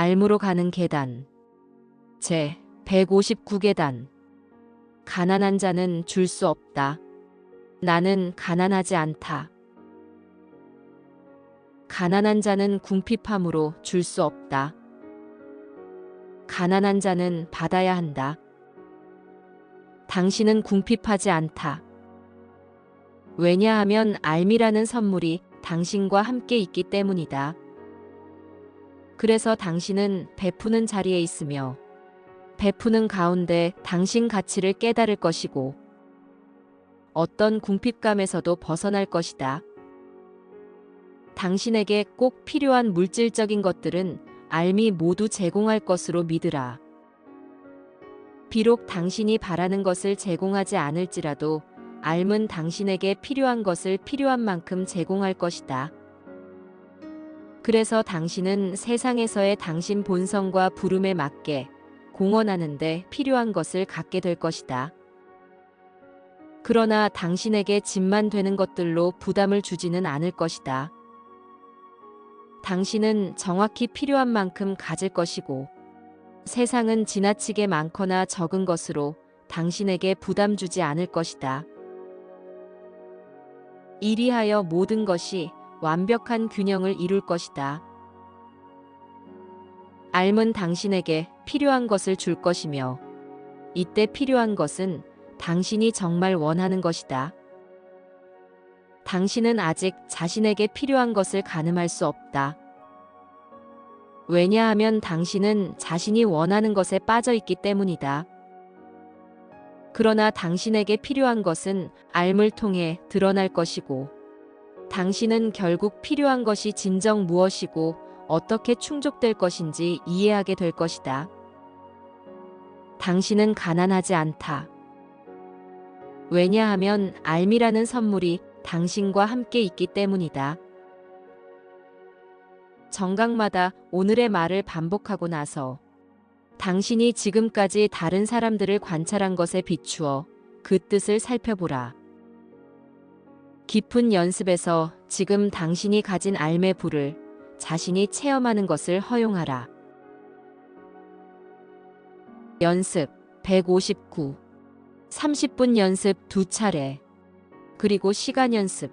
알무로 가는 계단. 제 159계단. 가난한 자는 줄 수 없다. 나는 가난하지 않다. 가난한 자는 궁핍함으로 줄 수 없다. 가난한 자는 받아야 한다. 당신은 궁핍하지 않다. 왜냐하면 알미라는 선물이 당신과 함께 있기 때문이다. 그래서 당신은 베푸는 자리에 있으며 베푸는 가운데 당신 가치를 깨달을 것이고 어떤 궁핍감에서도 벗어날 것이다. 당신에게 꼭 필요한 물질적인 것들은 알미 모두 제공할 것으로 믿으라. 비록 당신이 바라는 것을 제공하지 않을지라도 알은 당신에게 필요한 것을 필요한 만큼 제공할 것이다. 그래서 당신은 세상에서의 당신 본성과 부름에 맞게 공헌하는데 필요한 것을 갖게 될 것이다. 그러나 당신에게 짐만 되는 것들로 부담을 주지는 않을 것이다. 당신은 정확히 필요한 만큼 가질 것이고 세상은 지나치게 많거나 적은 것으로 당신에게 부담 주지 않을 것이다. 이리하여 모든 것이 완벽한 균형을 이룰 것이다. 알은 당신에게 필요한 것을 줄 것이며 이때 필요한 것은 당신이 정말 원하는 것이다. 당신은 아직 자신에게 필요한 것을 가늠할 수 없다. 왜냐하면 당신은 자신이 원하는 것에 빠져 있기 때문이다. 그러나 당신에게 필요한 것은 알 을 통해 드러날 것이고, 당신은 결국 필요한 것이 진정 무엇이고 어떻게 충족될 것인지 이해하게 될 것이다. 당신은 가난하지 않다. 왜냐하면 알미라는 선물이 당신과 함께 있기 때문이다. 정각마다 오늘의 말을 반복하고 나서 당신이 지금까지 다른 사람들을 관찰한 것에 비추어 그 뜻을 살펴보라. 깊은 연습에서 지금 당신이 가진 알매 불을 자신이 체험하는 것을 허용하라. 연습 159 30분 연습 두 차례 그리고 시간 연습